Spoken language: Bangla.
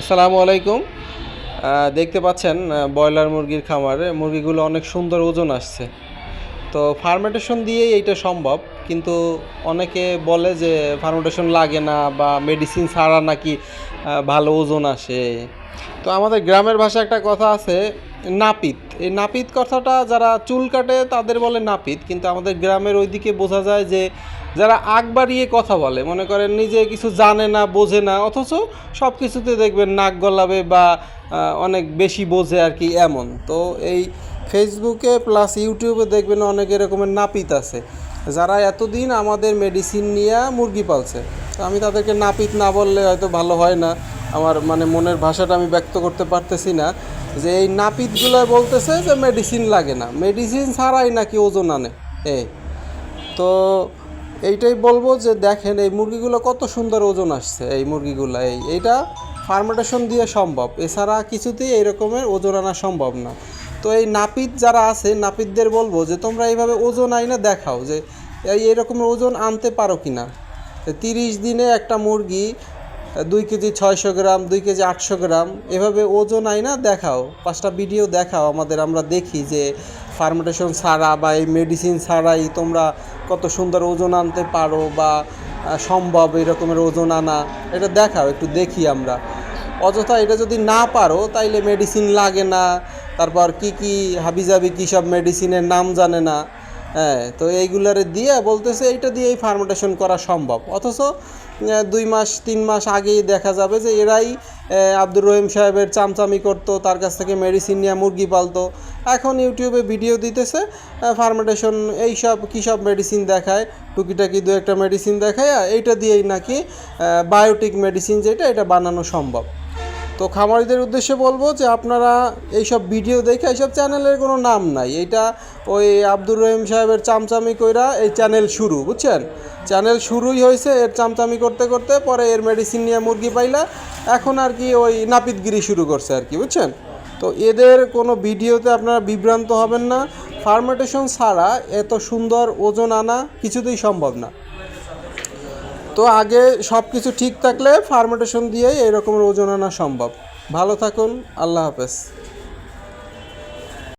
আসসালামু আলাইকুম। দেখতে পাচ্ছেন ব্রয়লার মুরগির খামারে মুরগিগুলো অনেক সুন্দর ওজন আসছে। তো ফার্মেন্টেশন দিয়েই এইটা সম্ভব, কিন্তু অনেকে বলে যে ফার্মেন্টেশন লাগে না বা মেডিসিন ছাড়া নাকি ভালো ওজন আসে। তো আমাদের গ্রামের ভাষায় একটা কথা আছে, নাপিত। এই নাপিত কথাটা যারা চুল কাটে তাদের বলে নাপিত, কিন্তু আমাদের গ্রামের ওইদিকে বোঝা যায় যে যারা আগ বাড়িয়ে কথা বলে, মনে করেন নিজে কিছু জানে না, বোঝে না, অথচ সব কিছুতে দেখবেন নাক গলাবে বা অনেক বেশি বোঝে আর কি এমন। তো এই ফেসবুকে প্লাস ইউটিউবে দেখবেন অনেক এরকমের নাপিত আছে, যারা এতদিন আমাদের মেডিসিন নিয়ে মুরগি পালছে। তো আমি তাদেরকে নাপিত না বললে হয়তো ভালো হয় না। আমার মানে মনের ভাষাটা আমি ব্যক্ত করতে পারতেছি না, যে এই নাপিতগুলো বলতেছে যে মেডিসিন লাগে না। মেডিসিন ছাড়াই নাকি ওজন আনে। এই। তো এইটাই বলব যে দেখেন এই মুরগিগুলো কত সুন্দর ওজন আসছে, এই মুরগিগুলো। এই, এইটা ফার্মেন্টেশন দিয়ে সম্ভব, এছাড়া কিছুতেই এই রকমের ওজন আনা সম্ভব না। তো এই নাপিত যারা আছে, নাপিতদের বলব যে তোমরা এইভাবে ওজন আইনা দেখাও যে এই এরকমের ওজন আনতে পারো কি না তিরিশ দিনে একটা মুরগি দুই কেজি ছয়শো গ্রাম, দুই কেজি আটশো গ্রাম, এভাবে ওজন আইনা দেখাও, পাঁচটা ভিডিও দেখাও, আমাদের আমরা দেখি যে ফার্মেন্টেশন ছাড়া বা এই মেডিসিন ছাড়াই তোমরা কত সুন্দর ওজন আনতে পারো বা সম্ভব এরকমের রকমের ওজন আনা, এটা দেখাও, একটু দেখি আমরা। অযথা এটা যদি না পারো, তাইলে মেডিসিন লাগে না। তারপর কি কি হাবিজাবি কী সব মেডিসিনের নাম জানে না। হ্যাঁ তো এইগুলারে দিয়ে বলতেছে এইটা দিয়েই ফার্মেন্টেশন করা সম্ভব। অথচ দুই মাস, তিন মাস আগেই দেখা যাবে যে এরাই আব্দুর রহিম সাহেবের চামচামি করতো, তার কাছ থেকে মেডিসিন নিয়ে মুরগি পালতো। এখন ইউটিউবে ভিডিও দিতেছে ফার্মেন্টেশন এইসব কী সব মেডিসিন দেখায়, টুকিটাকি দু একটা মেডিসিন দেখায় এইটা দিয়েই নাকি বায়োটিক মেডিসিন যেটা, এটা বানানো সম্ভব। তো খামারিদের উদ্দেশ্যে বলব যে আপনারা এইসব ভিডিও দেখে এইসব চ্যানেলের কোনো নাম নাই। এটা ওই আব্দুর রহিম সাহেবের চামচামি কইরা এই চ্যানেল শুরু, বুঝছেন? চ্যানেল শুরুই হয়েছে এর চামচামি করতে করতে, পরে এর মেডিসিন নিয়ে মুরগি পাইলা, এখন আর কি ওই নাপিতগিরি শুরু করছে আর কি, বুঝছেন? তো এদের কোনো ভিডিওতে আপনারা বিভ্রান্ত হবেন না। ফার্মেন্টেশন ছাড়া এত সুন্দর ওজন আনা কিছুতেই সম্ভব না। তো আগে সব কিছু ঠিক থাকলে ফার্মেটেশন দিয়েই এরকম ওজন আনা সম্ভব। ভালো থাকুন, আল্লাহ হাফেজ।